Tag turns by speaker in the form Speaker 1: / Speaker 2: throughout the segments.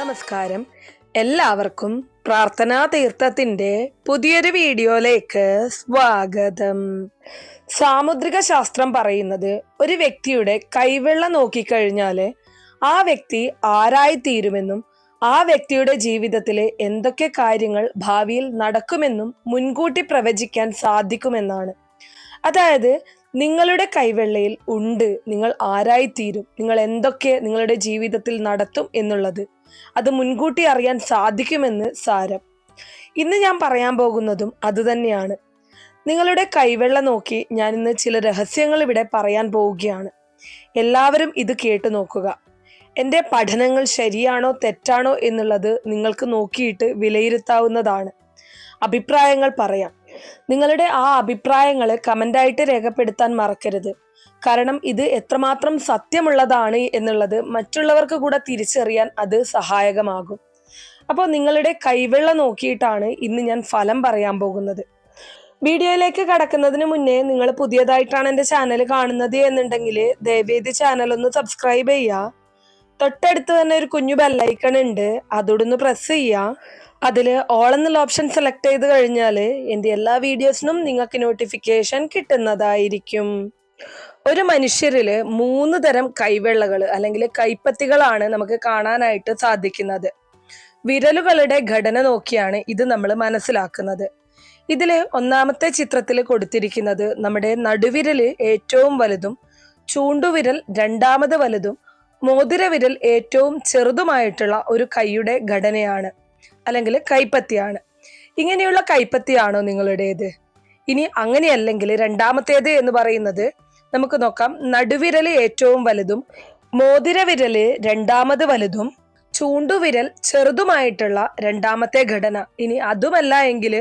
Speaker 1: നമസ്കാരം. എല്ലാവർക്കും പ്രാർത്ഥനാ തീർത്ഥത്തിന്റെ പുതിയൊരു വീഡിയോയിലേക്ക് സ്വാഗതം. സാമുദ്രിക ശാസ്ത്രം പറയുന്നത് ഒരു വ്യക്തിയുടെ കൈവെള്ള നോക്കിക്കഴിഞ്ഞാൽ ആ വ്യക്തി ആരായിത്തീരുമെന്നും ആ വ്യക്തിയുടെ ജീവിതത്തിലെ എന്തൊക്കെ കാര്യങ്ങൾ ഭാവിയിൽ നടക്കുമെന്നും മുൻകൂട്ടി പ്രവചിക്കാൻ സാധിക്കുമെന്നാണ്. അതായത് നിങ്ങളുടെ കൈവെള്ളയിൽ ഉണ്ട്. നിങ്ങൾ ആരായിത്തീരും. നിങ്ങൾ എന്തൊക്കെ നിങ്ങളുടെ ജീവിതത്തിൽ നടത്തും എന്നുള്ളത്. അത് മുൻകൂട്ടി അറിയാൻ സാധിക്കുമെന്ന് സാരം. ഇന്ന് ഞാൻ പറയാൻ പോകുന്നതും അതുതന്നെയാണ് നിങ്ങളുടെ കൈവെള്ള നോക്കി ഞാൻ ഇന്ന് ചില രഹസ്യങ്ങൾ ഇവിടെ പറയാൻ പോവുകയാണ്. എല്ലാവരും ഇത് കേട്ടു നോക്കുക. എന്റെ പഠനങ്ങൾ ശരിയാണോ തെറ്റാണോ എന്നുള്ളത് നിങ്ങൾക്ക് നോക്കിയിട്ട് വിലയിരുത്താവുന്നതാണ്. അഭിപ്രായങ്ങൾ പറയാം. നിങ്ങളുടെ ആ അഭിപ്രായങ്ങൾ കമന്റായിട്ട് രേഖപ്പെടുത്താൻ മറക്കരുത്. കാരണം ഇത് എത്രമാത്രം സത്യമുള്ളതാണ് എന്നുള്ളത് മറ്റുള്ളവർക്ക് കൂടെ തിരിച്ചറിയാൻ അത് സഹായകമാകും. അപ്പോൾ നിങ്ങളുടെ കൈവെള്ള നോക്കിയിട്ടാണ് ഇന്ന് ഞാൻ ഫലം പറയാൻ പോകുന്നത്. വീഡിയോയിലേക്ക് കടക്കുന്നതിന് മുന്നേ നിങ്ങൾ പുതിയതായിട്ടാണ് എന്റെ ചാനൽ കാണുന്നത് എന്നുണ്ടെങ്കിൽ ദയവേദി ചാനൽ ഒന്ന് സബ്സ്ക്രൈബ് ചെയ്യുക. തൊട്ടടുത്ത് തന്നെ ഒരു കുഞ്ഞു ബെല്ലൈക്കൺ ഉണ്ട്. അതോടൊന്ന് പ്രസ് ചെയ്യുക. അതിൽ ഓൾ എന്നുള്ള ഓപ്ഷൻ സെലക്ട് ചെയ്ത് കഴിഞ്ഞാൽ എന്റെ എല്ലാ വീഡിയോസിനും നിങ്ങൾക്ക് നോട്ടിഫിക്കേഷൻ കിട്ടുന്നതായിരിക്കും. ഒരു മനുഷ്യരിൽ മൂന്ന് തരം കൈവെള്ളകൾ അല്ലെങ്കിൽ കൈപ്പത്തികളാണ് നമുക്ക് കാണാനായിട്ട് സാധിക്കുന്നത്. വിരലുകളുടെ ഘടന നോക്കിയാണ് ഇത് നമ്മൾ മനസ്സിലാക്കുന്നത്. ഇതിൽ ഒന്നാമത്തെ ചിത്രത്തിൽ കൊടുത്തിരിക്കുന്നത് നമ്മുടെ നടുവിരൽ ഏറ്റവും വലുതും ചൂണ്ടുവിരൽ രണ്ടാമത് വലുതും മോതിരവിരൽ ഏറ്റവും ചെറുതുമായിട്ടുള്ള ഒരു കൈയുടെ ഘടനയാണ്. അല്ലെങ്കിൽ കൈപ്പത്തിയാണ്. ഇങ്ങനെയുള്ള കൈപ്പത്തിയാണോ നിങ്ങളുടേത്? ഇനി അങ്ങനെയല്ലെങ്കിൽ രണ്ടാമത്തേത് എന്ന് പറയുന്നത് നമുക്ക് നോക്കാം. നടുവിരൽ ഏറ്റവും വലുതും മോതിരവിരൽ രണ്ടാമത് വലുതും ചൂണ്ടുവിരൽ ചെറുതുമായിട്ടുള്ള രണ്ടാമത്തെ ഘടന. ഇനി അതുമല്ല എങ്കിൽ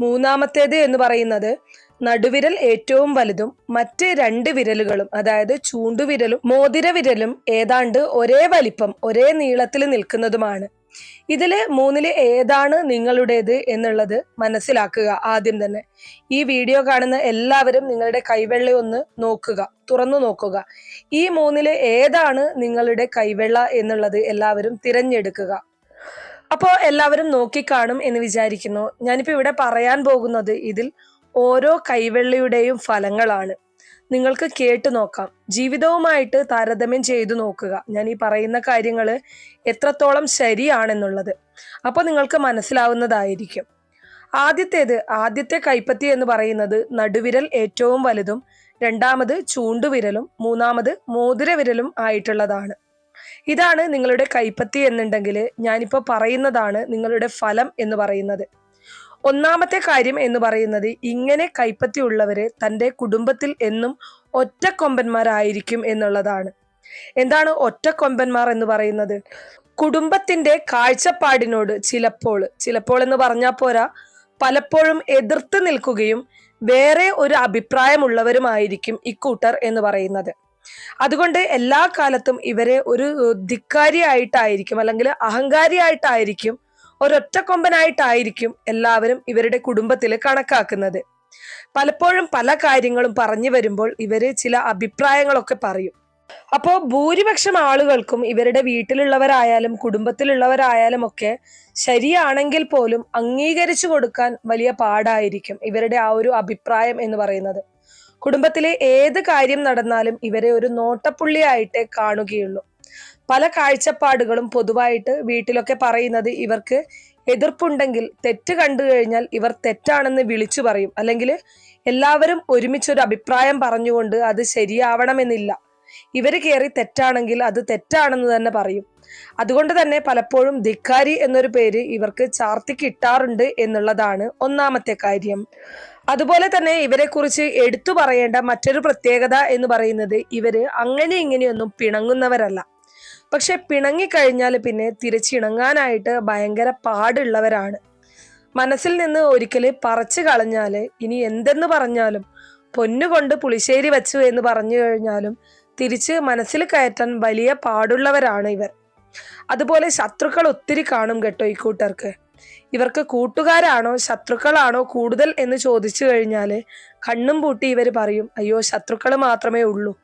Speaker 1: മൂന്നാമത്തേത് എന്ന് പറയുന്നത് നടുവിരൽ ഏറ്റവും വലുതും മറ്റ് രണ്ട് വിരലുകളും അതായത് ചൂണ്ടുവിരലും മോതിരവിരലും ഏതാണ്ട് ഒരേ വലിപ്പം ഒരേ നീളത്തിൽ നിൽക്കുന്നതുമാണ്. ഇതിൽ മൂന്നിൽ ഏതാണ് നിങ്ങളുടേത് എന്നുള്ളത് മനസ്സിലാക്കുക ആദ്യം തന്നെ. ഈ വീഡിയോ കാണുന്ന എല്ലാവരും നിങ്ങളുടെ കൈവെള്ള ഒന്ന് നോക്കുക തുറന്നു നോക്കുക. ഈ മൂന്നിൽ ഏതാണ് നിങ്ങളുടെ കൈവെള്ള എന്നുള്ളത് എല്ലാവരും തിരഞ്ഞെടുക്കുക. അപ്പോൾ എല്ലാവരും നോക്കിക്കാണും എന്ന് വിചാരിക്കുന്നു. ഞാനിപ്പോൾ ഇവിടെ പറയാൻ പോകുന്നത് ഇതിൽ ഓരോ കൈവെള്ളയുടെയും ഫലങ്ങളാണ്. നിങ്ങൾക്ക് കേട്ട് നോക്കാം. ജീവിതവുമായിട്ട് താരതമ്യം ചെയ്തു നോക്കുക. ഞാൻ ഈ പറയുന്ന കാര്യങ്ങൾ എത്രത്തോളം ശരിയാണെന്നുള്ളത്. അപ്പോൾ നിങ്ങൾക്ക് മനസ്സിലാവുന്നതായിരിക്കും. ആദ്യത്തേത് ആദ്യത്തെ കൈപ്പത്തി എന്ന് പറയുന്നത് നടുവിരൽ ഏറ്റവും വലുതും രണ്ടാമത് ചൂണ്ടുവിരലും മൂന്നാമത് മോതിരവിരലും ആയിട്ടുള്ളതാണ്. ഇതാണ് നിങ്ങളുടെ കൈപ്പത്തി എന്നുണ്ടെങ്കിൽ ഞാനിപ്പോൾ പറയുന്നതാണ് നിങ്ങളുടെ ഫലം എന്ന് പറയുന്നത്. ഒന്നാമത്തെ കാര്യം എന്ന് പറയുന്നത് ഇങ്ങനെ കൈപ്പത്തി ഉള്ളവര് തന്റെ കുടുംബത്തിൽ എന്നും ഒറ്റക്കൊമ്പന്മാരായിരിക്കും എന്നുള്ളതാണ്. എന്താണ് ഒറ്റക്കൊമ്പന്മാർ എന്ന് പറയുന്നത്? കുടുംബത്തിന്റെ കാഴ്ചപ്പാടിനോട് ചിലപ്പോൾ ചിലപ്പോൾ എന്ന് പറഞ്ഞാൽ പോരാ പലപ്പോഴും എതിർത്ത് നിൽക്കുകയും വേറെ ഒരു അഭിപ്രായമുള്ളവരുമായിരിക്കും ഇക്കൂട്ടർ എന്ന് പറയുന്നത്. അതുകൊണ്ട് എല്ലാ കാലത്തും ഇവരെ ഒരു ധിക്കാരിയായിട്ടായിരിക്കും അല്ലെങ്കിൽ അഹങ്കാരിയായിട്ടായിരിക്കും ഒരൊറ്റക്കൊമ്പനായിട്ടായിരിക്കും എല്ലാവരും ഇവരുടെ കുടുംബത്തിൽ കണക്കാക്കുന്നത്. പലപ്പോഴും പല കാര്യങ്ങളും പറഞ്ഞു വരുമ്പോൾ ഇവർ ചില അഭിപ്രായങ്ങളൊക്കെ പറയും. അപ്പോൾ ഭൂരിപക്ഷം ആളുകൾക്കും ഇവരുടെ വീട്ടിലുള്ളവരായാലും കുടുംബത്തിലുള്ളവരായാലും ഒക്കെ ശരിയാണെങ്കിൽ പോലും അംഗീകരിച്ചു കൊടുക്കാൻ വലിയ പാടായിരിക്കും ഇവരുടെ ആ ഒരു അഭിപ്രായം എന്ന് പറയുന്നത്. കുടുംബത്തിലെ ഏത് കാര്യം നടന്നാലും ഇവരെ ഒരു നോട്ടപ്പുള്ളിയായിട്ടേ കാണുകയുള്ളൂ. പല കാഴ്ചപ്പാടുകളും പൊതുവായിട്ട് വീട്ടിലൊക്കെ പറയുന്നത് ഇവർക്ക് എതിർപ്പുണ്ടെങ്കിൽ തെറ്റ് കണ്ടു കഴിഞ്ഞാൽ ഇവർ തെറ്റാണെന്ന് വിളിച്ചു പറയും. അല്ലെങ്കിൽ എല്ലാവരും ഒരുമിച്ചൊരു അഭിപ്രായം പറഞ്ഞുകൊണ്ട് അത് ശരിയാവണമെന്നില്ല. ഇവർ കയറി തെറ്റാണെങ്കിൽ അത് തെറ്റാണെന്ന് തന്നെ പറയും. അതുകൊണ്ട് തന്നെ പലപ്പോഴും ധിക്കാരി എന്നൊരു പേര് ഇവർക്ക് ചാർത്തി കിട്ടാറുണ്ട് എന്നുള്ളതാണ് ഒന്നാമത്തെ കാര്യം. അതുപോലെ തന്നെ ഇവരെ കുറിച്ച് എടുത്തു പറയേണ്ട മറ്റൊരു പ്രത്യേകത എന്ന് പറയുന്നത് ഇവർ അങ്ങനെ ഇങ്ങനെയൊന്നും പിണങ്ങുന്നവരല്ല. പക്ഷെ പിണങ്ങിക്കഴിഞ്ഞാൽ പിന്നെ തിരിച്ചിണങ്ങാനായിട്ട് ഭയങ്കര പാടുള്ളവരാണ്. മനസ്സിൽ നിന്ന് ഒരിക്കൽ പറിച്ചു കളഞ്ഞാൽ ഇനി എന്തെന്ന് പറഞ്ഞാലും പൊന്നുകൊണ്ട് പുളിശ്ശേരി വച്ചു എന്ന് പറഞ്ഞു കഴിഞ്ഞാലും തിരിച്ച് മനസ്സിൽ കയറ്റാൻ വലിയ പാടുള്ളവരാണ് ഇവർ. അതുപോലെ ശത്രുക്കൾ ഒത്തിരി കാണും കേട്ടോ ഈ കൂട്ടർക്ക്. ഇവർക്ക് കൂട്ടുകാരാണോ ശത്രുക്കളാണോ കൂടുതൽ എന്ന് ചോദിച്ചു കഴിഞ്ഞാൽ കണ്ണും പൂട്ടി ഇവർ പറയും അയ്യോ ശത്രുക്കൾ മാത്രമേ ഉള്ളൂ.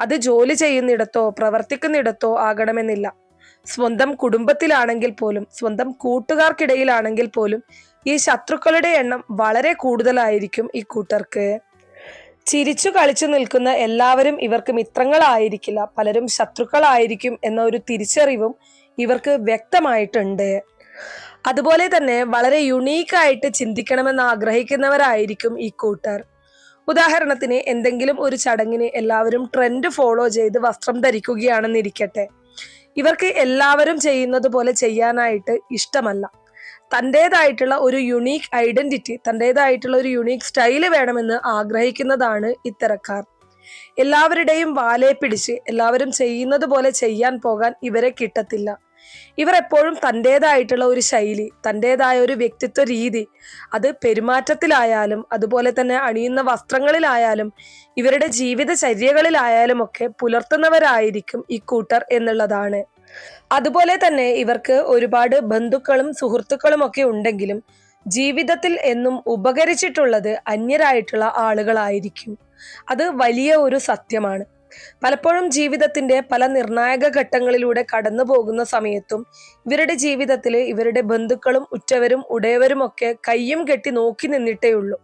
Speaker 1: അത് ജോലി ചെയ്യുന്നിടത്തോ പ്രവർത്തിക്കുന്നിടത്തോ ആകണമെന്നില്ല. സ്വന്തം കുടുംബത്തിലാണെങ്കിൽ പോലും സ്വന്തം കൂട്ടുകാർക്കിടയിലാണെങ്കിൽ പോലും ഈ ശത്രുക്കളുടെ എണ്ണം വളരെ കൂടുതലായിരിക്കും ഈ കൂട്ടർക്ക്. ചിരിച്ചു കളിച്ചു നിൽക്കുന്ന എല്ലാവരും ഇവർക്ക് മിത്രങ്ങളായിരിക്കില്ല. പലരും ശത്രുക്കളായിരിക്കും എന്ന ഒരു തിരിച്ചറിവും ഇവർക്ക് വ്യക്തമായിട്ടുണ്ട്. അതുപോലെ തന്നെ വളരെ യുണീക്കായിട്ട് ചിന്തിക്കണമെന്ന് ആഗ്രഹിക്കുന്നവരായിരിക്കും ഈ കൂട്ടർ. ഉദാഹരണത്തിന് എന്തെങ്കിലും ഒരു ചടങ്ങിന് എല്ലാവരും ട്രെൻഡ് ഫോളോ ചെയ്ത് വസ്ത്രം ധരിക്കുകയാണെന്നിരിക്കട്ടെ. ഇവർക്ക് എല്ലാവരും ചെയ്യുന്നത് പോലെ ചെയ്യാനായിട്ട് ഇഷ്ടമല്ല. തന്റെതായിട്ടുള്ള ഒരു യുണീക്ക് ഐഡന്റിറ്റി തന്റെതായിട്ടുള്ള ഒരു യുണീക്ക് സ്റ്റൈൽ വേണമെന്ന് ആഗ്രഹിക്കുന്നതാണ് ഇത്തരക്കാർ. എല്ലാവരുടെയും വാലെ പിടിച്ച് എല്ലാവരും ചെയ്യുന്നത് പോലെ ചെയ്യാൻ പോകാൻ ഇവരെ കിട്ടത്തില്ല. ഇവർ എപ്പോഴും തന്റെതായിട്ടുള്ള ഒരു ശൈലി തന്റെതായ ഒരു വ്യക്തിത്വ രീതി അത് പെരുമാറ്റത്തിലായാലും അതുപോലെ തന്നെ അണിയുന്ന വസ്ത്രങ്ങളിലായാലും ഇവരുടെ ജീവിതചര്യകളിലായാലും ഒക്കെ പുലർത്തുന്നവരായിരിക്കും ഈ കൂട്ടർ എന്നുള്ളതാണ്. അതുപോലെ തന്നെ ഇവർക്ക് ഒരുപാട് ബന്ധുക്കളും സുഹൃത്തുക്കളും ഒക്കെ ഉണ്ടെങ്കിലും ജീവിതത്തിൽ എന്നും ഉപകരിച്ചിട്ടുള്ളത് അന്യരായിട്ടുള്ള ആളുകളായിരിക്കും. അത് വലിയ ഒരു സത്യമാണ്. പലപ്പോഴും ജീവിതത്തിന്റെ പല നിർണായക ഘട്ടങ്ങളിലൂടെ കടന്നു പോകുന്ന സമയത്തും ഇവരുടെ ജീവിതത്തിൽ ഇവരുടെ ബന്ധുക്കളും ഉറ്റവരും ഉടയവരും ഒക്കെ കയ്യും കെട്ടി നോക്കി നിന്നിട്ടേ ഉള്ളൂ.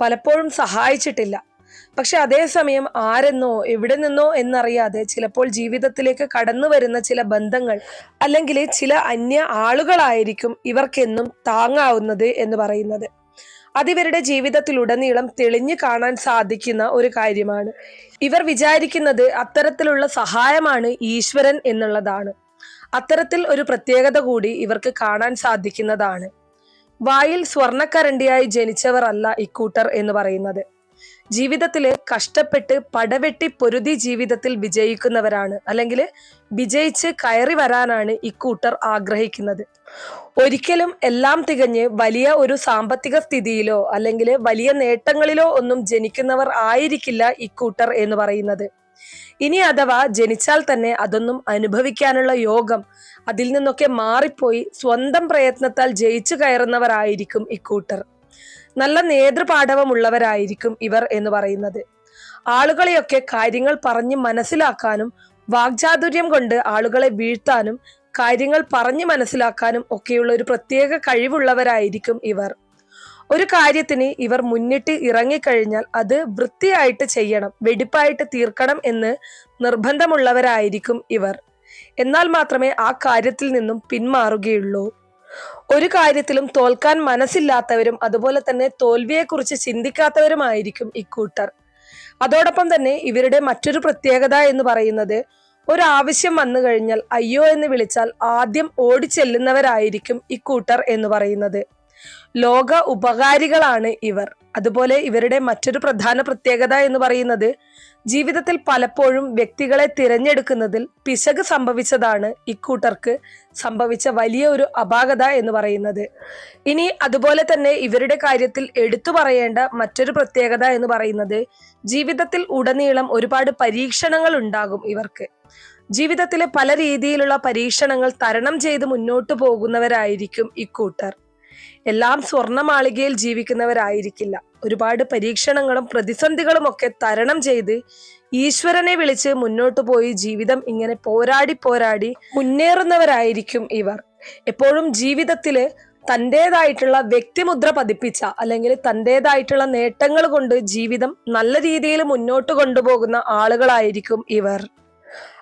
Speaker 1: പലപ്പോഴും സഹായിച്ചിട്ടില്ല. പക്ഷെ അതേസമയം ആരെന്നോ എവിടെ നിന്നോ എന്നറിയാതെ ചിലപ്പോൾ ജീവിതത്തിലേക്ക് കടന്നു വരുന്ന ചില ബന്ധങ്ങൾ അല്ലെങ്കിൽ ചില അന്യ ആളുകളായിരിക്കും ഇവർക്കെന്നും താങ്ങാവുന്നത് എന്ന് പറയുന്നത്. അതിവരുടെ ജീവിതത്തിലുടനീളം തെളിഞ്ഞു കാണാൻ സാധിക്കുന്ന ഒരു കാര്യമാണ്. ഇവർ വിചാരിക്കുന്നത് അത്തരത്തിലുള്ള സഹായമാണ് ഈശ്വരൻ എന്നുള്ളതാണ്. അത്തരത്തിൽ ഒരു പ്രത്യേകത കൂടി ഇവർക്ക് കാണാൻ സാധിക്കുന്നതാണ്. വായിൽ സ്വർണക്കരണ്ടിയായി ജനിച്ചവർ അല്ല ഇക്കൂട്ടർ എന്ന് പറയുന്നത്. ജീവിതത്തിൽ കഷ്ടപ്പെട്ട് പടവെട്ടി പൊരുതി ജീവിതത്തിൽ വിജയിക്കുന്നവരാണ്. അല്ലെങ്കിൽ വിജയിച്ച് കയറി വരാനാണ് ഇക്കൂട്ടർ ആഗ്രഹിക്കുന്നത്. ഒരിക്കലും എല്ലാം തികഞ്ഞ് വലിയ ഒരു സാമ്പത്തിക സ്ഥിതിയിലോ അല്ലെങ്കിൽ വലിയ നേട്ടങ്ങളിലോ ഒന്നും ജനിക്കുന്നവർ ആയിരിക്കില്ല ഇക്കൂട്ടർ എന്ന് പറയുന്നത്. ഇനി അഥവാ ജനിച്ചാൽ തന്നെ അതൊന്നും അനുഭവിക്കാനുള്ള യോഗം അതിൽ നിന്നൊക്കെ മാറിപ്പോയി സ്വന്തം പ്രയത്നത്താൽ ജയിച്ചു കയറുന്നവരായിരിക്കും ഇക്കൂട്ടർ നല്ല നേതൃപാഠവമുള്ളവരായിരിക്കും ഇവർ എന്ന് പറയുന്നത്. ആളുകളെയൊക്കെ കാര്യങ്ങൾ പറഞ്ഞ് മനസ്സിലാക്കാനും വാഗ്ചാതുര്യം കൊണ്ട് ആളുകളെ വീഴ്ത്താനും കാര്യങ്ങൾ പറഞ്ഞു മനസ്സിലാക്കാനും ഒക്കെയുള്ള ഒരു പ്രത്യേക കഴിവുള്ളവരായിരിക്കും ഇവർ. ഒരു കാര്യത്തിന് ഇവർ മുന്നിട്ട് ഇറങ്ങിക്കഴിഞ്ഞാൽ അത് വൃത്തിയായിട്ട് ചെയ്യണം വെടിപ്പായിട്ട് തീർക്കണം എന്ന് നിർബന്ധമുള്ളവരായിരിക്കും ഇവർ. എന്നാൽ മാത്രമേ ആ കാര്യത്തിൽ നിന്നും പിന്മാറുകയുള്ളൂ. ഒരു കാര്യത്തിലും തോൽക്കാൻ മനസ്സില്ലാത്തവരും അതുപോലെ തന്നെ തോൽവിയെക്കുറിച്ച് ചിന്തിക്കാത്തവരുമായിരിക്കും ഇക്കൂട്ടർ അതോടൊപ്പം തന്നെ ഇവരുടെ മറ്റൊരു പ്രത്യേകത എന്ന് പറയുന്നത് ഒരു ആവശ്യം വന്നു കഴിഞ്ഞാൽ അയ്യോ എന്ന് വിളിച്ചാൽ ആദ്യം ഓടിച്ചെല്ലുന്നവരായിരിക്കും ഇക്കൂട്ടർ എന്ന് പറയുന്നത്. ലോക ഉപകാരികളാണ് ഇവർ. അതുപോലെ ഇവരുടെ മറ്റൊരു പ്രധാന പ്രത്യേകത എന്ന് പറയുന്നത് ജീവിതത്തിൽ പലപ്പോഴും വ്യക്തികളെ തിരഞ്ഞെടുക്കുന്നതിൽ പിശക് സംഭവിച്ചതാണ് ഇക്കൂട്ടർക്ക് സംഭവിച്ച വലിയ ഒരു അപാകത എന്ന് പറയുന്നത്. ഇനി അതുപോലെ തന്നെ ഇവരുടെ കാര്യത്തിൽ എടുത്തു പറയേണ്ട മറ്റൊരു പ്രത്യേകത എന്ന് പറയുന്നത് ജീവിതത്തിൽ ഉടനീളം ഒരുപാട് പരീക്ഷണങ്ങൾ ഉണ്ടാകും ഇവർക്ക്. ജീവിതത്തിലെ പല രീതിയിലുള്ള പരീക്ഷണങ്ങൾ തരണം ചെയ്ത് മുന്നോട്ട് പോകുന്നവരായിരിക്കും ഇക്കൂട്ടർ. എല്ലാം സ്വർണമാളികയിൽ ജീവിക്കുന്നവരായിരിക്കില്ല. ഒരുപാട് പരീക്ഷണങ്ങളും പ്രതിസന്ധികളും ഒക്കെ തരണം ചെയ്ത് ഈശ്വരനെ വിളിച്ച് മുന്നോട്ട് പോയി ജീവിതം ഇങ്ങനെ പോരാടി പോരാടി മുന്നേറുന്നവരായിരിക്കും ഇവർ. എപ്പോഴും ജീവിതത്തിൽ തന്റെതായിട്ടുള്ള വ്യക്തിമുദ്ര പതിപ്പിച്ച അല്ലെങ്കിൽ തന്റെതായിട്ടുള്ള നേട്ടങ്ങൾ കൊണ്ട് ജീവിതം നല്ല രീതിയിൽ മുന്നോട്ട് കൊണ്ടുപോകുന്ന ആളുകളായിരിക്കും ഇവർ.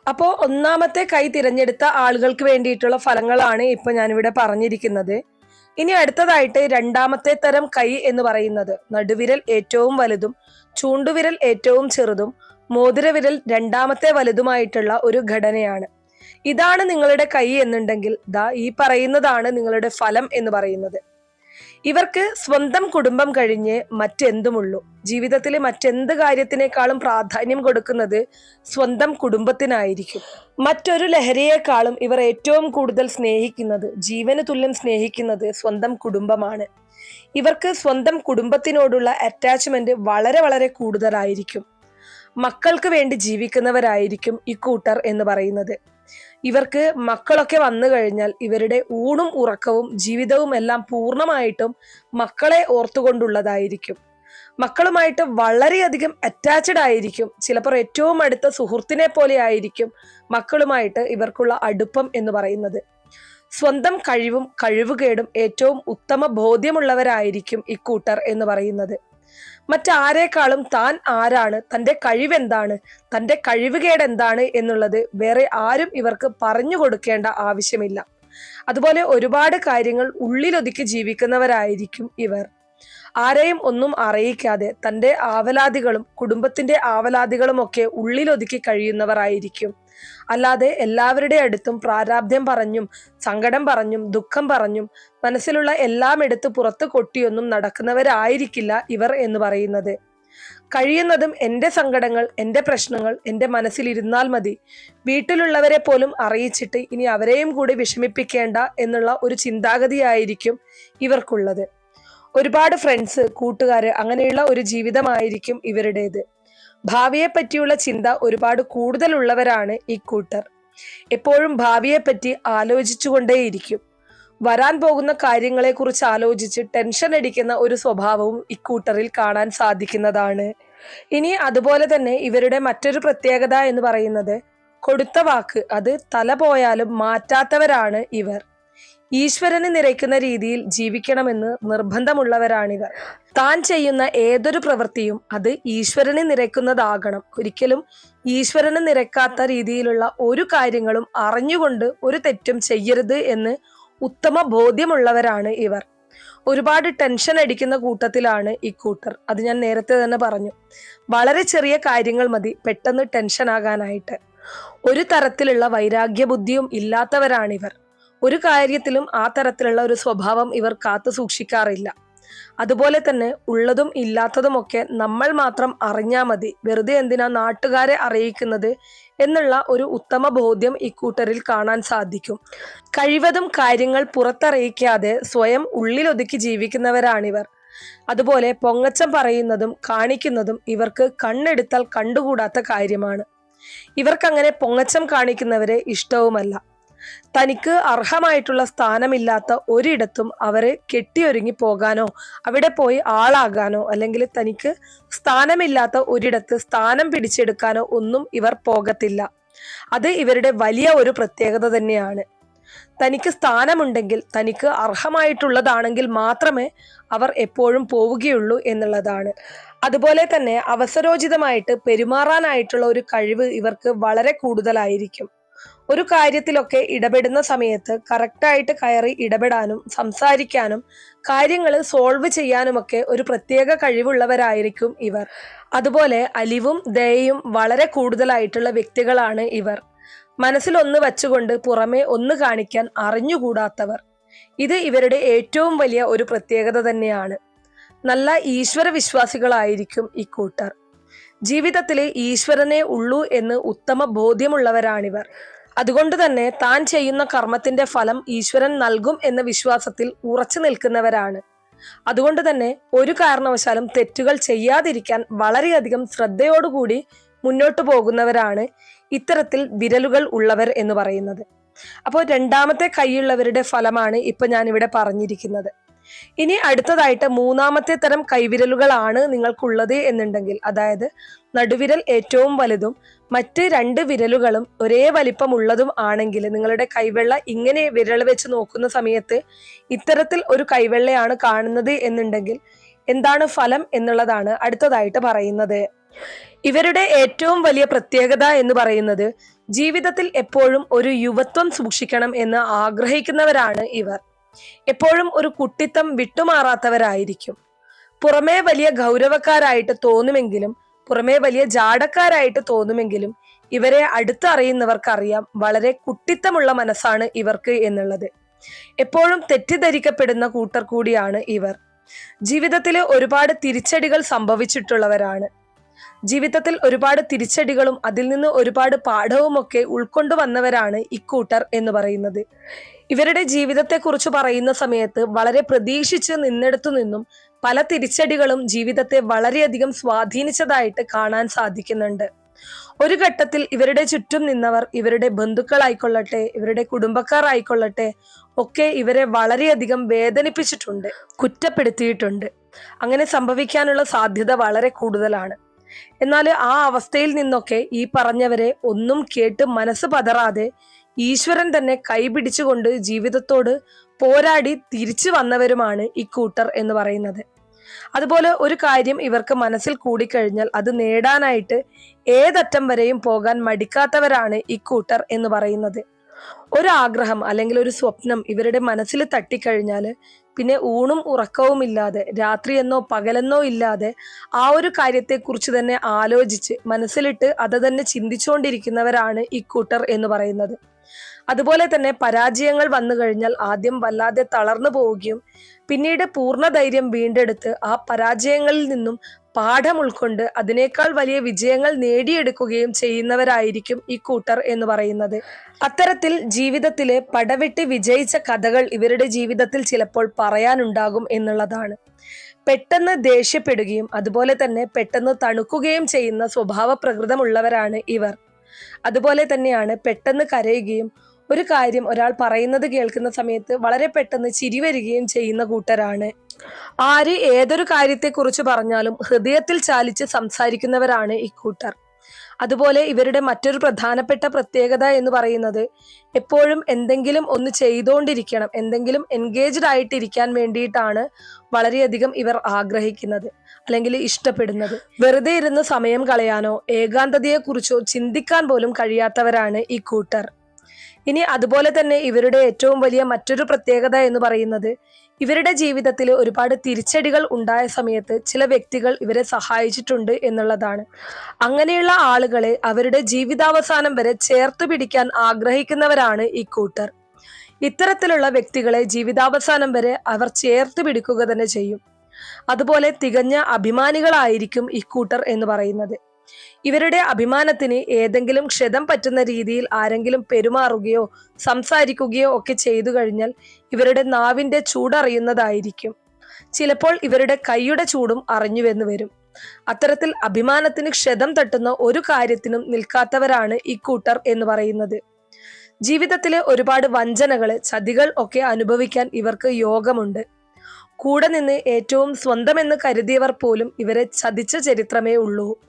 Speaker 1: അപ്പോൾ ഒന്നാമത്തെ കൈ തിരഞ്ഞെടുത്ത ആളുകൾക്ക് വേണ്ടിയിട്ടുള്ള ഫലങ്ങളാണ് ഇപ്പൊ ഞാനിവിടെ പറഞ്ഞിരിക്കുന്നത്. ഇനി അടുത്തതായിട്ട് രണ്ടാമത്തെ തരം കൈ എന്ന് പറയുന്നത് നടുവിരൽ ഏറ്റവും വലുതും ചൂണ്ടുവിരൽ ഏറ്റവും ചെറുതും മോതിരവിരൽ രണ്ടാമത്തെ വലുതുമായിട്ടുള്ള ഒരു ഘടനയാണ്. ഇതാണ് നിങ്ങളുടെ കൈ എന്നുണ്ടെങ്കിൽ ദാ ഈ പറയുന്നതാണ് നിങ്ങളുടെ ഫലം എന്ന് പറയുന്നത്. ഇവർക്ക് സ്വന്തം കുടുംബം കഴിഞ്ഞ് മറ്റെന്തുമുള്ളൂ. ജീവിതത്തിലെ മറ്റെന്ത് കാര്യത്തിനേക്കാളും പ്രാധാന്യം കൊടുക്കുന്നത് സ്വന്തം കുടുംബത്തിനായിരിക്കും. മറ്റൊരു ലഹരിയേക്കാളും ഇവർ ഏറ്റവും കൂടുതൽ സ്നേഹിക്കുന്നത് ജീവന് തുല്യം സ്നേഹിക്കുന്നത് സ്വന്തം കുടുംബമാണ്. ഇവർക്ക് സ്വന്തം കുടുംബത്തിനോടുള്ള അറ്റാച്ച്മെന്റ് വളരെ വളരെ കൂടുതലായിരിക്കും. മക്കൾക്ക് വേണ്ടി ജീവിക്കുന്നവരായിരിക്കും ഇക്കൂട്ടർ എന്ന് പറയുന്നത്. ഇവർക്ക് മക്കളൊക്കെ വന്നു കഴിഞ്ഞാൽ ഇവരുടെ ഊണും ഉറക്കവും ജീവിതവും എല്ലാം പൂർണമായിട്ടും മക്കളെ ഓർത്തുകൊണ്ടുള്ളതായിരിക്കും. മക്കളുമായിട്ട് വളരെയധികം അറ്റാച്ച്ഡ് ആയിരിക്കും. ചിലപ്പോൾ ഏറ്റവും അടുത്ത സുഹൃത്തിനെ പോലെ ആയിരിക്കും മക്കളുമായിട്ട് ഇവർക്കുള്ള അടുപ്പം എന്ന് പറയുന്നത്. സ്വന്തം കഴിവും കഴിവുകേടും ഏറ്റവും ഉത്തമ ബോധ്യമുള്ളവരായിരിക്കും ഇക്കൂട്ടർ എന്ന് പറയുന്നത്. മറ്റാരേക്കാളും താൻ ആരാണ്? തന്റെ കഴിവെന്താണ്? തന്റെ കഴിവുകേട് എന്താണ് എന്നുള്ളത് വേറെ ആരും ഇവർക്ക് പറഞ്ഞു കൊടുക്കേണ്ട ആവശ്യമില്ല. അതുപോലെ ഒരുപാട് കാര്യങ്ങൾ ഉള്ളിലൊതുക്കി ജീവിക്കുന്നവരായിരിക്കും ഇവർ. ആരെയും ഒന്നും അറിയിക്കാതെ തന്റെ ആവലാതികളും കുടുംബത്തിന്റെ ആവലാതികളും ഒക്കെ ഉള്ളിലൊതുക്കി കഴിയുന്നവരായിരിക്കും. അല്ലാതെ എല്ലാവരുടെ അടുത്തും പ്രാരാബ്ധ്യം പറഞ്ഞും സങ്കടം പറഞ്ഞും ദുഃഖം പറഞ്ഞും മനസ്സിലുള്ള എല്ലാം എടുത്ത് പുറത്ത് കൊട്ടിയൊന്നും നടക്കുന്നവരായിരിക്കില്ല ഇവർ എന്ന് പറയുന്നത്. കഴിയുന്നതും എന്റെ സങ്കടങ്ങൾ എന്റെ പ്രശ്നങ്ങൾ എന്റെ മനസ്സിലിരുന്നാൽ മതി. വീട്ടിലുള്ളവരെ പോലും അറിയിച്ചിട്ട് ഇനി അവരെയും കൂടി വിഷമിപ്പിക്കേണ്ട എന്നുള്ള ഒരു ചിന്താഗതിയായിരിക്കും ഇവർക്കുള്ളത്. ഒരുപാട് ഫ്രണ്ട്സ് കൂട്ടുകാർ അങ്ങനെയുള്ള ഒരു ജീവിതമായിരിക്കും ഇവരുടേത്. ഭാവിയെ പറ്റിയുള്ള ചിന്ത ഒരുപാട് കൂടുതലുള്ളവരാണ് ഈ കൂട്ടർ. എപ്പോഴും ഭാവിയെപ്പറ്റി ആലോചിച്ചുകൊണ്ടേയിരിക്കും. വരാൻ പോകുന്ന കാര്യങ്ങളെ കുറിച്ച് ആലോചിച്ച് ടെൻഷൻ അടിക്കുന്ന ഒരു സ്വഭാവവും ഇക്കൂട്ടറിൽ കാണാൻ സാധിക്കുന്നതാണ്. ഇനി അതുപോലെ തന്നെ ഇവരുടെ മറ്റൊരു പ്രത്യേകത എന്ന് പറയുന്നത് കൊടുത്ത വാക്ക് അത് തല പോയാലും മാറ്റാത്തവരാണ് ഇവർ. ഈശ്വരന് നിരയ്ക്കുന്ന രീതിയിൽ ജീവിക്കണമെന്ന് നിർബന്ധമുള്ളവരാണിവർ. താൻ ചെയ്യുന്ന ഏതൊരു പ്രവൃത്തിയും അത് ഈശ്വരന് നിരക്കുന്നതാകണം ഒരിക്കലും ഈശ്വരന് നിരക്കാത്ത രീതിയിലുള്ള ഒരു കാര്യങ്ങളും അറിഞ്ഞുകൊണ്ട് ഒരു തെറ്റും ചെയ്യരുത് എന്ന് ഉത്തമ ബോധ്യമുള്ളവരാണ് ഇവർ. ഒരുപാട് ടെൻഷൻ അടിക്കുന്ന കൂട്ടത്തിലാണ് ഈ കൂട്ടർ. അത് ഞാൻ നേരത്തെ തന്നെ പറഞ്ഞു. വളരെ ചെറിയ കാര്യങ്ങൾ മതി പെട്ടെന്ന് ടെൻഷൻ ആകാനായിട്ട്. ഒരു തരത്തിലുള്ള വൈരാഗ്യ ബുദ്ധിയും ഇല്ലാത്തവരാണിവർ. ഒരു കാര്യത്തിലും ആ തരത്തിലുള്ള ഒരു സ്വഭാവം ഇവർ കാത്തു സൂക്ഷിക്കാറില്ല. അതുപോലെ തന്നെ ഉള്ളതും ഇല്ലാത്തതുമൊക്കെ നമ്മൾ മാത്രം അറിഞ്ഞാൽ മതി. വെറുതെ എന്തിനാ നാട്ടുകാരെ അറിയിക്കുന്നത് എന്നുള്ള ഒരു ഉത്തമ ബോധ്യം ഇക്കൂട്ടരിൽ കാണാൻ സാധിക്കും. കഴിവതും കാര്യങ്ങൾ പുറത്തറിയിക്കാതെ സ്വയം ഉള്ളിലൊതുക്കി ജീവിക്കുന്നവരാണിവർ. അതുപോലെ പൊങ്ങച്ചം പറയുന്നതും കാണിക്കുന്നതും ഇവർക്ക് കണ്ണെടുത്താൽ കണ്ടുകൂടാത്ത കാര്യമാണ്. ഇവർക്കങ്ങനെ പൊങ്ങച്ചം കാണിക്കുന്നവരെ ഇഷ്ടവുമല്ല. തനിക്ക് അർഹമായിട്ടുള്ള സ്ഥാനമില്ലാത്ത ഒരിടത്തും അവരെ കെട്ടിയൊരുങ്ങി പോകാനോ അവിടെ പോയി ആളാകാനോ അല്ലെങ്കിൽ തനിക്ക് സ്ഥാനമില്ലാത്ത ഒരിടത്ത് സ്ഥാനം പിടിച്ചെടുക്കാനോ ഒന്നും ഇവർ പോകത്തില്ല. അത് ഇവരുടെ വലിയ ഒരു പ്രത്യേകത തന്നെയാണ്. തനിക്ക് സ്ഥാനമുണ്ടെങ്കിൽ തനിക്ക് അർഹമായിട്ടുള്ളതാണെങ്കിൽ മാത്രമേ അവർ എപ്പോഴും പോവുകയുള്ളൂ എന്നുള്ളതാണ്. അതുപോലെ തന്നെ അവസരോചിതമായിട്ട് പെരുമാറാനായിട്ടുള്ള ഒരു കഴിവ് ഇവർക്ക് വളരെ കൂടുതലായിരിക്കും. ഒരു കാര്യത്തിലൊക്കെ ഇടപെടുന്ന സമയത്ത് കറക്റ്റായിട്ട് കയറി ഇടപെടാനും സംസാരിക്കാനും കാര്യങ്ങൾ സോൾവ് ചെയ്യാനുമൊക്കെ ഒരു പ്രത്യേക കഴിവുള്ളവരായിരിക്കും ഇവർ. അതുപോലെ അലിവും ദയയും വളരെ കൂടുതലായിട്ടുള്ള വ്യക്തികളാണ് ഇവർ. മനസ്സിലൊന്ന് വച്ചുകൊണ്ട് പുറമേ ഒന്ന് കാണിക്കാൻ അറിഞ്ഞുകൂടാത്തവർ. ഇത് ഇവരുടെ ഏറ്റവും വലിയ ഒരു പ്രത്യേകത തന്നെയാണ്. നല്ല ഈശ്വര വിശ്വാസികളായിരിക്കും ഇക്കൂട്ടർ ജീവിതത്തിലെ ഈശ്വരനെ ഉള്ളൂ എന്ന് ഉത്തമ ബോധ്യമുള്ളവരാണിവർ. അതുകൊണ്ട് തന്നെ താൻ ചെയ്യുന്ന കർമ്മത്തിന്റെ ഫലം ഈശ്വരൻ നൽകും എന്ന വിശ്വാസത്തിൽ ഉറച്ചു നിൽക്കുന്നവരാണ്. അതുകൊണ്ട് തന്നെ ഒരു കാരണവശാലും തെറ്റുകൾ ചെയ്യാതിരിക്കാൻ വളരെയധികം ശ്രദ്ധയോടുകൂടി മുന്നോട്ടു പോകുന്നവരാണ് ഇത്തരത്തിൽ വിരലുകൾ ഉള്ളവർ എന്ന് പറയുന്നത്. അപ്പോൾ രണ്ടാമത്തെ കൈയുള്ളവരുടെ ഫലമാണ് ഇപ്പൊ ഞാൻ ഇവിടെ പറഞ്ഞിരിക്കുന്നത്. ഇനി അടുത്തതായിട്ട് മൂന്നാമത്തെ തരം കൈവിരലുകളാണ് നിങ്ങൾക്കുള്ളത് എന്നുണ്ടെങ്കിൽ അതായത് നടുവിരൽ ഏറ്റവും വലുതും മറ്റ് രണ്ട് വിരലുകളും ഒരേ വലിപ്പമുള്ളതും ആണെങ്കിൽ നിങ്ങളുടെ കൈവെള്ള ഇങ്ങനെ വിരൽ വെച്ച് നോക്കുന്ന സമയത്ത് ഇത്തരത്തിൽ ഒരു കൈവെള്ളയാണ് കാണുന്നത് എന്നുണ്ടെങ്കിൽ എന്താണ് ഫലം എന്നുള്ളതാണ് അടുത്തതായിട്ട് പറയുന്നത്. ഇവരുടെ ഏറ്റവും വലിയ പ്രത്യേകത എന്ന് പറയുന്നത് ജീവിതത്തിൽ എപ്പോഴും ഒരു യുവത്വം സൂക്ഷിക്കണം എന്ന് ആഗ്രഹിക്കുന്നവരാണ് ഇവർ. എപ്പോഴും ഒരു കുട്ടിത്തം വിട്ടുമാറാത്തവരായിരിക്കും. പുറമേ വലിയ ഗൗരവക്കാരായിട്ട് തോന്നുമെങ്കിലും പുറമേ വലിയ ജാടക്കാരായിട്ട് തോന്നുമെങ്കിലും ഇവരെ അടുത്തറിയുന്നവർക്കറിയാം വളരെ കുട്ടിത്തമുള്ള മനസ്സാണ് ഇവർക്ക് എന്നുള്ളത്. എപ്പോഴും തെറ്റിദ്ധരിക്കപ്പെടുന്ന കൂട്ടർ കൂടിയാണ് ഇവർ. ജീവിതത്തിൽ ഒരുപാട് തിരിച്ചടികൾ സംഭവിച്ചിട്ടുള്ളവരാണ്. ജീവിതത്തിൽ ഒരുപാട് തിരിച്ചടികളും അതിൽ നിന്ന് ഒരുപാട് പാഠവുമൊക്കെ ഉൾക്കൊണ്ടു വന്നവരാണ് ഇക്കൂട്ടർ എന്ന് പറയുന്നത്. ഇവരുടെ ജീവിതത്തെക്കുറിച്ച് പറയുന്ന സമയത്ത് വളരെ പ്രതീക്ഷിച്ച് നിന്നെടുത്തു നിന്നും പല തിരിച്ചടികളും ജീവിതത്തെ വളരെയധികം സ്വാധീനിച്ചതായിട്ട് കാണാൻ സാധിക്കുന്നുണ്ട്. ഒരു ഘട്ടത്തിൽ ഇവരുടെ ചുറ്റും നിന്നവർ ഇവരുടെ ബന്ധുക്കളായിക്കൊള്ളട്ടെ ഇവരുടെ കുടുംബക്കാർ ആയിക്കൊള്ളട്ടെ ഒക്കെ ഇവരെ വളരെയധികം വേദനിപ്പിച്ചിട്ടുണ്ട് കുറ്റപ്പെടുത്തിയിട്ടുണ്ട്. അങ്ങനെ സംഭവിക്കാനുള്ള സാധ്യത വളരെ കൂടുതലാണ്. എന്നാൽ ആ അവസ്ഥയിൽ നിന്നൊക്കെ ഈ പറഞ്ഞവരെ ഒന്നും കേട്ട് മനസ്സ് പതറാതെ ഈശ്വരൻ തന്നെ കൈപിടിച്ചുകൊണ്ട് ജീവിതത്തോട് പോരാടി തിരിച്ചു വന്നവരുമാണ് ഇക്കൂട്ടർ എന്ന് പറയുന്നത്. അതുപോലെ ഒരു കാര്യം ഇവർക്ക് മനസ്സിൽ കൂടിക്കഴിഞ്ഞാൽ അത് നേടാനായിട്ട് ഏതറ്റം വരെയും പോകാൻ മടിക്കാത്തവരാണ് ഇക്കൂട്ടർ എന്ന് പറയുന്നത്. ഒരു ആഗ്രഹം അല്ലെങ്കിൽ ഒരു സ്വപ്നം ഇവരുടെ മനസ്സിൽ തട്ടിക്കഴിഞ്ഞാൽ പിന്നെ ഊണും ഉറക്കവും ഇല്ലാതെ രാത്രിയെന്നോ പകലെന്നോ ഇല്ലാതെ ആ ഒരു കാര്യത്തെക്കുറിച്ച് തന്നെ ആലോചിച്ച് മനസ്സിലിട്ട് അത് തന്നെ ചിന്തിച്ചുകൊണ്ടിരിക്കുന്നവരാണ് ഇക്കൂട്ടർ എന്ന് പറയുന്നത്. അതുപോലെ തന്നെ പരാജയങ്ങൾ വന്നു കഴിഞ്ഞാൽ ആദ്യം വല്ലാതെ തളർന്നു പോവുകയും പിന്നീട് പൂർണ ധൈര്യം വീണ്ടെടുത്ത് ആ പരാജയങ്ങളിൽ നിന്നും പാഠം ഉൾക്കൊണ്ട് അതിനേക്കാൾ വലിയ വിജയങ്ങൾ നേടിയെടുക്കുകയും ചെയ്യുന്നവരായിരിക്കും ഈ കൂട്ടർ എന്ന് പറയുന്നത്. അത്തരത്തിൽ ജീവിതത്തിലെ പടവിട്ട് വിജയിച്ച കഥകൾ ഇവരുടെ ജീവിതത്തിൽ ചിലപ്പോൾ പറയാനുണ്ടാകും എന്നുള്ളതാണ്. പെട്ടെന്ന് ദേഷ്യപ്പെടുകയും അതുപോലെ തന്നെ പെട്ടെന്ന് തണുക്കുകയും ചെയ്യുന്ന സ്വഭാവ പ്രകൃതമുള്ളവരാണ് ഇവർ. അതുപോലെ തന്നെയാണ് പെട്ടെന്ന് കരയുകയും ഒരു കാര്യം ഒരാൾ പറയുന്നത് കേൾക്കുന്ന സമയത്ത് വളരെ പെട്ടെന്ന് ചിരി വരികയും ചെയ്യുന്ന കൂട്ടരാണ്. ആര് ഏതൊരു കാര്യത്തെക്കുറിച്ച് പറഞ്ഞാലും ഹൃദയത്തിൽ ചാലിച്ച് സംസാരിക്കുന്നവരാണ് ഇക്കൂട്ടർ അതുപോലെ ഇവരുടെ മറ്റൊരു പ്രധാനപ്പെട്ട പ്രത്യേകത എന്ന് പറയുന്നത് എപ്പോഴും എന്തെങ്കിലും ഒന്ന് ചെയ്തുകൊണ്ടിരിക്കണം എന്തെങ്കിലും എൻഗേജ്ഡ് ആയിട്ടിരിക്കാൻ വേണ്ടിയിട്ടാണ് വളരെയധികം ഇവർ ആഗ്രഹിക്കുന്നത് അല്ലെങ്കിൽ ഇഷ്ടപ്പെടുന്നത്. വെറുതെ ഇരുന്ന് സമയം കളയാനോ ഏകാന്തതയെക്കുറിച്ചോ ചിന്തിക്കാൻ പോലും കഴിയാത്തവരാണ് ഈ കൂട്ടർ. ഇനി അതുപോലെ തന്നെ ഇവരുടെ ഏറ്റവും വലിയ മറ്റൊരു പ്രത്യേകത എന്ന് പറയുന്നത് ഇവരുടെ ജീവിതത്തിൽ ഒരുപാട് തിരിച്ചടികൾ ഉണ്ടായ സമയത്ത് ചില വ്യക്തികൾ ഇവരെ സഹായിച്ചിട്ടുണ്ട് എന്നുള്ളതാണ്. അങ്ങനെയുള്ള ആളുകളെ അവരുടെ ജീവിതാവസാനം വരെ ചേർത്ത് പിടിക്കാൻ ആഗ്രഹിക്കുന്നവരാണ് ഈ കൂട്ടർ. ഇത്തരത്തിലുള്ള വ്യക്തികളെ ജീവിതാവസാനം വരെ അവർ ചേർത്ത് പിടിക്കുക തന്നെ ചെയ്യും. അതുപോലെ തികഞ്ഞ അഭിമാനികളായിരിക്കും ഇക്കൂട്ടർ എന്ന് പറയുന്നത്. ഇവരുടെ അഭിമാനത്തിന് ഏതെങ്കിലും ക്ഷതം പറ്റുന്ന രീതിയിൽ ആരെങ്കിലും പെരുമാറുകയോ സംസാരിക്കുകയോ ഒക്കെ ചെയ്തു കഴിഞ്ഞാൽ ഇവരുടെ നാവിന്റെ ചൂടറിയുന്നതായിരിക്കും. ചിലപ്പോൾ ഇവരുടെ കൈയുടെ ചൂടും അറിഞ്ഞുവെന്ന് വരും. അത്തരത്തിൽ അഭിമാനത്തിന് ക്ഷതം തട്ടുന്ന ഒരു കാര്യത്തിനും നിൽക്കാത്തവരാണ് ഇക്കൂട്ടർ എന്ന് പറയുന്നത്. ജീവിതത്തിലെ ഒരുപാട് വഞ്ചനകൾ ചതികൾ ഒക്കെ അനുഭവിക്കാൻ ഇവർക്ക് യോഗമുണ്ട്. കൂടെ നിന്ന് ഏറ്റവും സ്വന്തമെന്ന് കരുതിയവർ പോലും ഇവരെ ചതിച്ച ചരിത്രമേ ഉള്ളൂ.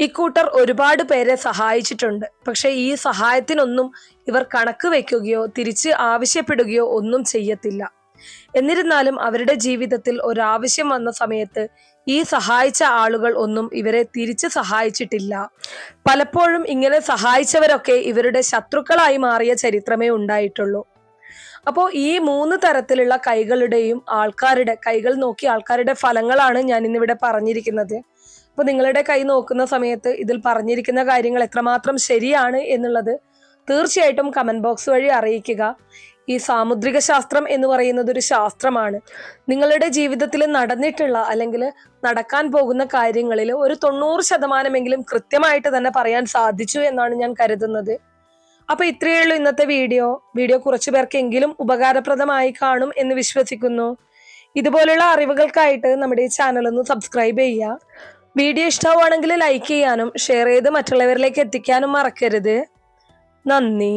Speaker 1: ഇക്കൂട്ടർ ഒരുപാട് പേരെ സഹായിച്ചിട്ടുണ്ട്. പക്ഷെ ഈ സഹായത്തിനൊന്നും ഇവർ കണക്ക് വയ്ക്കുകയോ തിരിച്ച് ആവശ്യപ്പെടുകയോ ഒന്നും ചെയ്യത്തില്ല. എന്നിരുന്നാലും അവരുടെ ജീവിതത്തിൽ ഒരാവശ്യം വന്ന സമയത്ത് ഈ സഹായിച്ച ആളുകൾ ഒന്നും ഇവരെ തിരിച്ച് സഹായിച്ചിട്ടില്ല. പലപ്പോഴും ഇങ്ങനെ സഹായിച്ചവരൊക്കെ ഇവരുടെ ശത്രുക്കളായി മാറിയ ചരിത്രമേ ഉണ്ടായിട്ടുള്ളൂ. അപ്പോൾ ഈ മൂന്ന് തരത്തിലുള്ള കൈകളുടെയും ആൾക്കാരുടെ കൈകൾ നോക്കി ആൾക്കാരുടെ ഫലങ്ങളാണ് ഞാൻ ഇന്നിവിടെ പറഞ്ഞിരിക്കുന്നത്. അപ്പോൾ നിങ്ങളുടെ കൈ നോക്കുന്ന സമയത്ത് ഇതിൽ പറഞ്ഞിരിക്കുന്ന കാര്യങ്ങൾ എത്രമാത്രം ശരിയാണ് എന്നുള്ളത് തീർച്ചയായിട്ടും കമന്റ് ബോക്സ് വഴി അറിയിക്കുക. ഈ സാമുദ്രിക ശാസ്ത്രം എന്ന് പറയുന്നത് ഒരു ശാസ്ത്രമാണ്. നിങ്ങളുടെ ജീവിതത്തിൽ നടന്നിട്ടുള്ള അല്ലെങ്കിൽ നടക്കാൻ പോകുന്ന കാര്യങ്ങളിൽ ഒരു തൊണ്ണൂറ് ശതമാനമെങ്കിലും കൃത്യമായിട്ട് തന്നെ പറയാൻ സാധിച്ചു എന്നാണ് ഞാൻ കരുതുന്നത്. അപ്പൊ ഇത്രയേ ഉള്ളൂ ഇന്നത്തെ വീഡിയോ. വീഡിയോ കുറച്ചു പേർക്കെങ്കിലും ഉപകാരപ്രദമായി കാണും എന്ന് വിശ്വസിക്കുന്നു. ഇതുപോലുള്ള അറിവുകൾക്കായിട്ട് നമ്മുടെ ഈ ചാനൽ ഒന്ന് സബ്സ്ക്രൈബ് ചെയ്യുക. വീഡിയോ ഇഷ്ടമാവുകയാണെങ്കിൽ ലൈക്ക് ചെയ്യാനും ഷെയർ ചെയ്ത് മറ്റുള്ളവരിലേക്ക് എത്തിക്കാനും മറക്കരുത്. നന്ദി.